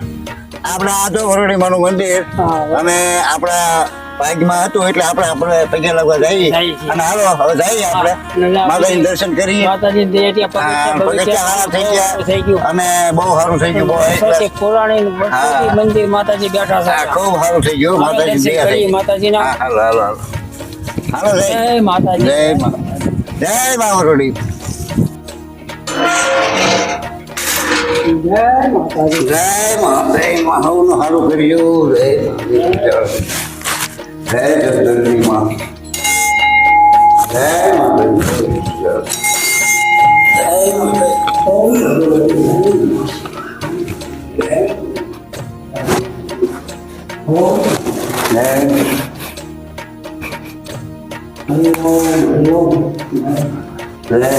આપણે આ તો વરણીમાનું મંદિર. અને આપણા ભાગમાં હતું એટલે આપણે આપણે પગે લાગવા જઈએ અને હાલો હવે જઈએ આપણે. માતાજી દર્શન કરીએ. માતાજી થઈ ગયા. અને બહુ સારું થઈ ગયું. બહુ પુરાણી મંદિર માતાજી બેઠા છે ખૂબ સારું થઈ ગયું. માતાજી માતાજી. હાલો હાલો હાલો. હાલો જય. માતાજી. જય જય મા વરોડી જય માતાજી જય મા જય મા હવનું સારું કર્યું જય મા. જય જગદંબી માં જય માતાજી જય માતાજી જય જય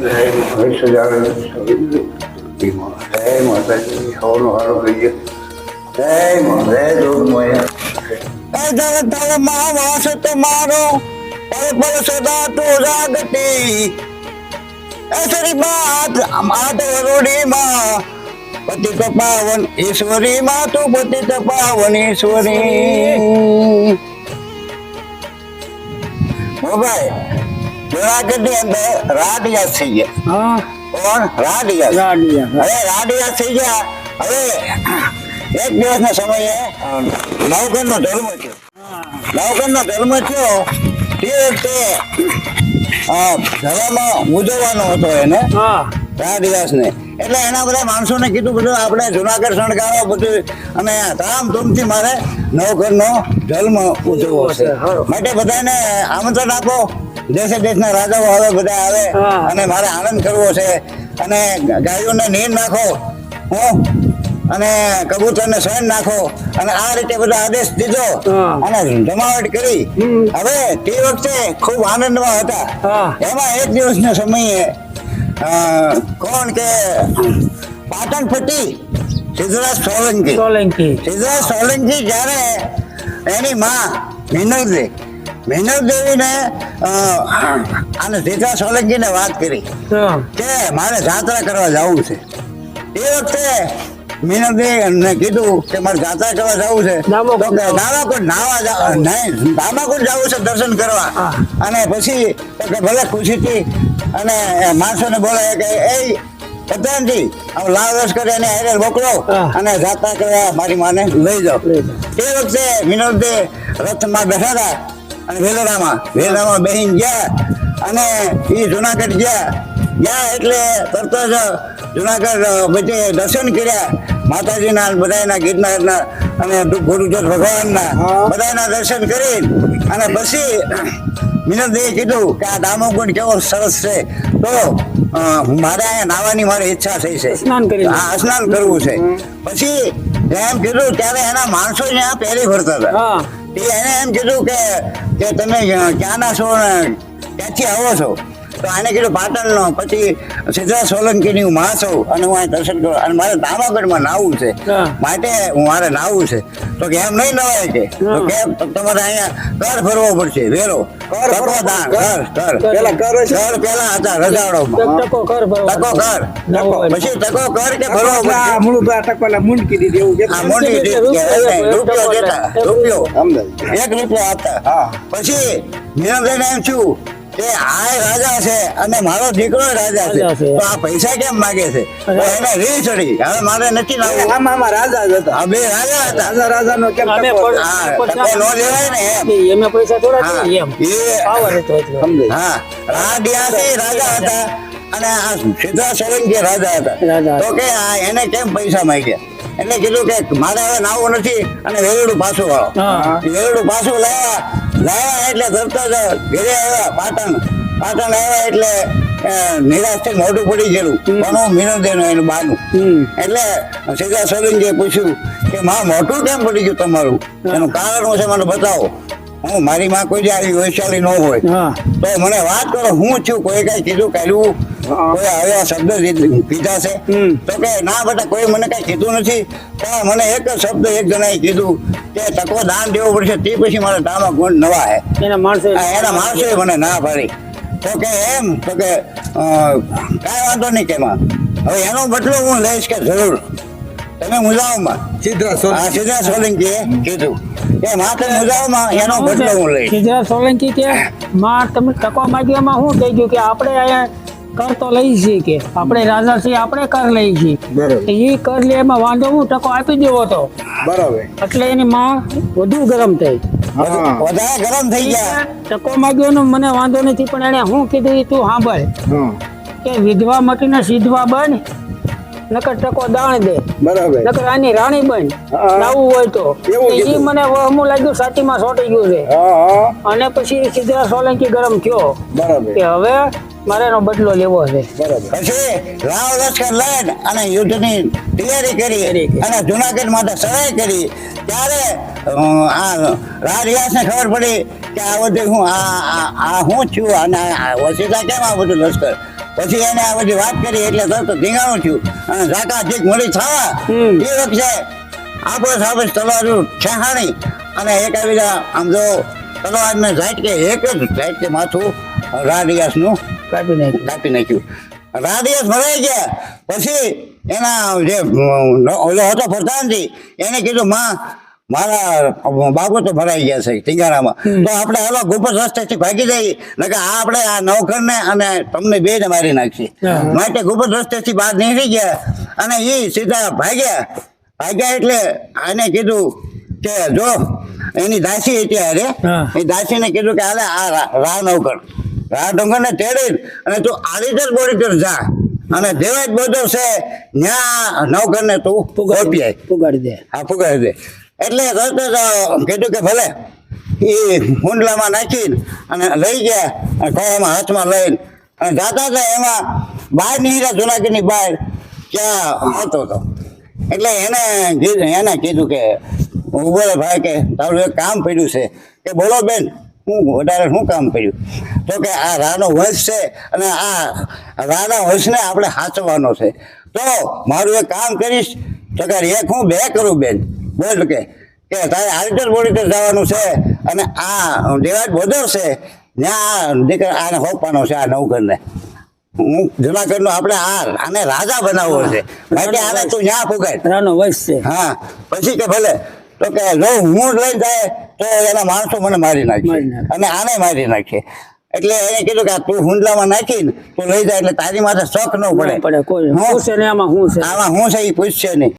જય હર્ષ જાણે જય માતાજી હવનું સારું કરીએ જય મા જય જોગમય તારે તારે મા વાસ તમારો પલ પલ સદા તો જાગતી એસરી બાત માત વરોડી માં પતિત પાવન ઈશ્વરી માં તું પતિત પાવન ઈશ્વરી ઓ ભાઈ જુનાગઢની અંદર રાડિયા થઈ ગયા હા કોણ રાડિયા રાડિયા હવે રાડિયા થઈ ગયા. હવે એક દિવસના સમયે નવકરનો ધર્મ થયો. નવકરનો ધર્મ થયો તે વખતે ધર્મમાં મુજવવાનો હતો એને દિવસને એટલે એના બધા માણસોને કીધું બધું આપણે જુનાગઢ શણગારો બધું અને ધામધૂમથી મારે નવઘરનો જન્મ ઉજવવો છે. માટે બધાને આમંત્રણ આપો. દેશે દેશના રાજાઓ આવે બધા આવે અને મારે આનંદ કરવો છે. અને ગાયોને નીર નાખો હું. અને કબૂતરને સહન નાખો. અને આ રીતે બધા આદેશ દીધો અને જમાવટ કરી. હવે તે વખતે ખૂબ આનંદમાં હતા. એમાં એક દિવસના સમયે કોણ કે પાટણ પટ્ટી સિદ્ધરાજ સોલંકી. સોલંકી. સિદ્ધરાજ સોલંકી જ્યારે એની માં મિનવદેવી મિનવદેવીને આને અને સોલંકીને વાત કરી કે મારે જાત્રા કરવા જવું છે. એ વખતે મીનવદેવીને કીધું કે મારે જાત્રા કરવા જવું છે. તો કે દામાકુંડ નાવા નહીં દામાકુંડ જવું છે દર્શન કરવા. અને પછી તો કે ભલે ખુશીથી અને માણસોને બોલાવે કે એ પ્રધાનજી આમ લાવ લશ્કર એને હારે મોકલો અને જાત્રા કરવા મારી માને લઈ જાઓ. લઈ જાઓ. એ વખતે વિનોદે રથમાં બેઠા હતા. અને વેલોડામાં વેલોડામાં બહેન ગયા અને એ જુનાગઢ ગયા. ગયા એટલે તરત જ જુનાગઢ બધે દર્શન કર્યા. માતાજીના બધાના ગીરનારના અને ગુરુજોત ભગવાનના બધાના દર્શન કરી અને પછી મિનતભાઈએ કીધું કે આ દામોગુંડ કેવો સરસ છે. તો મારે અહીંયા નાવાની મારી ઈચ્છા થઈ છે. સ્નાન કરી હા સ્નાન કરવું છે. પછી એમ કીધું ત્યારે એના માણસો ત્યાં પહેરી ફરતા હતા. એને એમ કીધું કે તમે ક્યાંના છો ને ક્યાંથી આવો છો. તો આને કીધું પાટણનો પછી સિદ્ધરાજ સોલંકીની હું માં છું અને હું અહીં દર્શન કરું અને મારે દામાગઢમાં નાવું છે. માટે હું મારે નાવું છે. તો કે એમ નહીં નવાય કે. તો કે તમારે અહીંયા કર ફરવો પડશે વેરો. કર દાન કર. કર. પેલા કર કર પેલા હતા રજાડોમાં ટકો કર. તકો કર પછી તકો કર કે ભરવો આ પડશે? મૂળ બા ટકોલા મૂંડકી દીધી એવું કે રીત ને. રૂપિયો દેતા. રૂપિયો. એક રૂપિયો હતા. પછી નિરંજન એમ છું. કે આ રાજા છે અને મારો દીકરો રાજા છે. તો આ પૈસા કેમ માગે છે? એને રી ચડી. હવે મારે નથી લાવવું આમાં આમાં રાજા હતા. આ બે રાજા હતા. રાજા રાજાનો કેમ અમે નો લેવાય ને એમ. એમે પૈસા થોડા એમ. એ પાવર હતો સમજે હા. રાડિયાથી રાજા હતા અને આ સીધા સોલંકી રાજા હતા. તો કે આ એને કેમ પૈસા માંગ્યા? એટલે કીધું કે મારે હવે નાવું નથી અને વેલડું પાછું વાળો. હા. વેલડું પાછું લાવ્યા લાવ્યા એટલે તરત જ ઘરે આવ્યા પાટણ. પાટણ આવ્યા એટલે નિરાશ થઈ મોઢું પડી ગયેલું. ઘણું મિનોદેનું એનું બાનું. એટલે સીધા સોલંકીએ પૂછ્યું કે માં મોટું કેમ પડી ગયું તમારું? એનું કારણ શું છે મને બતાવો. હું મારી માં કોઈ આવી વૈશાલી ન હોય. તો મને વાત કરો હું છું. કોઈ કઈ કીધું કોઈ આવ્યા શબ્દ પીધા કીધા છે તો કે ના બેટા કોઈ મને કઈ કીધું નથી. પણ મને એક જ શબ્દ એક જણાએ કીધું કે તકો દાન દેવો પડશે તે પછી મારા તામાં ગુણ નવા હે. એના માણસો એના માણસોએ મને ના પાડી. તો કે એમ તો કે કાંઈ વાંધો નહીં કે માં હવે એનો બદલો હું લઈશ કે જરૂર? તમે મુજાવમાં. સિદ્ધરાજ આ સોલંકી. સીધા સોલંકીએ કીધું. કે માત્ર મુજાવમાં એનો બદલો હું લઈશ. સિદ્ધરાજ સોલંકી કે માં તમે ટકો માગ્યામાં શું કહી ગયું કે આપણે અહીંયા કર તો લઈ છીએ કે. આપણે રાજા છીએ આપણે કર લઈ છીએ એ કર લે એમાં વાંધો હું ટકો આપી દેવો તો. બરાબર. એટલે એની માં વધુ ગરમ થઈ. વધારે ગરમ થઈ ગયા. ટકો માંગ્યો ને મને વાંધો નથી પણ એને હું કીધું તું સાંભળ. કે વિધવા મટીને સીધવા બન નકર ટકો દાણ દે. બરાબર. નકર આની રાણી બન. લાવવું હોય તો. એ મને હમું લાગ્યું સાચીમાં સોટી ગયું છે. હા હા. અને પછી સીધા સોલંકી ગરમ થયો. બરોબર. કે હવે મારે એનો બદલો લેવો છે. બરાબર. પછી રાવ લશ્કર લઈને અને યુદ્ધની તૈયારી કરી. અને જુનાગઢ માટે સહાય કરી. ત્યારે આ રાજરિયાસને ખબર પડી કે આ બધું હું આ આ- હું છું અને વસીતા કેમ આ બધું લશ્કર? પછી એને આ બધી વાત કરી એટલે તરત ધીંગાણું થયું અને ઝાકા ઝીક મળી થવા. એ વખતે આપણે સાબસ તલવારું ઠેહાણી અને એકાબીજા આમ જો તલવારને ઝાટ કે એક જ ઝાટકે માથું રાજરિયાસનું કાપી નાખ્યું. કાપી નાખ્યું. રાડિયસ ભરાઈ ગયા પછી એના જે ઓલો હતો પ્રધાનજી એને કીધું માં મારા બાબુ તો ભરાઈ ગયા છે ટીંગારામાં. તો આપણે હાલો ગુપત રસ્તેથી ભાગી જઈએ. નકર આ આપણે આ નોકરને અને તમને બે ને મારી નાખીએ. હા. માટે ગુપત રસ્તેથી બહાર નીકળી ગયા અને એ સીધા ભાગ્યા. ભાગ્યા એટલે આને કીધું કે જો એની દાસી હતી અરે એ દાસીને કીધું કે હાલે આ રા- રા રા ડુંગરને તેડી અને તું આલીટર બોડીટર જા અને દેવાજ બધો છે ન્યા નવકરને તું ગોપી આય પુગાડી દે. હા ફુગાડી દે. એટલે રસ્તે જ કીધું કે ભલે એ હુંડલામાં નાખીને અને લઈ ગયા અને ખોળામાં હાથમાં લઈને અને જાતા હતા એમાં બહાર નીકળ્યા જુનાગઢની બહાર ક્યાં હતો. તો એટલે એને એને કીધું કે ઊભો ભાઈ કે તારું એક કામ પડ્યું છે કે બોલો બેન હું વધારે શું કામ કર્યું? તો કે આ રાનો વંશ છે અને આ રાના વંશને આપણે સાચવવાનો છે. તો મારું એક કામ કરીશ. તો કે એક હું બે કરું બેન. બોલ કે કે તારે આલ્ટર બોડીટર જવાનું છે અને આ દેવાજ બોધર છે ત્યાં દીકરા આને હોપવાનો છે આ નવકરને હું જુનાગઢનો આપણે આ આને રાજા બનાવવો છે. આને તું ન્યા ફૂકાય રાનો વંશ છે. હા. પછી કે ભલે. તો કે જો હું લઈ જાય તો એના માણસો મને મારી નાખે. અને આને મારી નાખે. એટલે એને કીધું કે તું હુંડલામાં નાખીને તું લઈ જાય એટલે તારી માથે શોખ ન પડે. પડે કોઈ હું- છે ને આમાં હું છે? આમાં હું છે એ પૂછશે નહીં.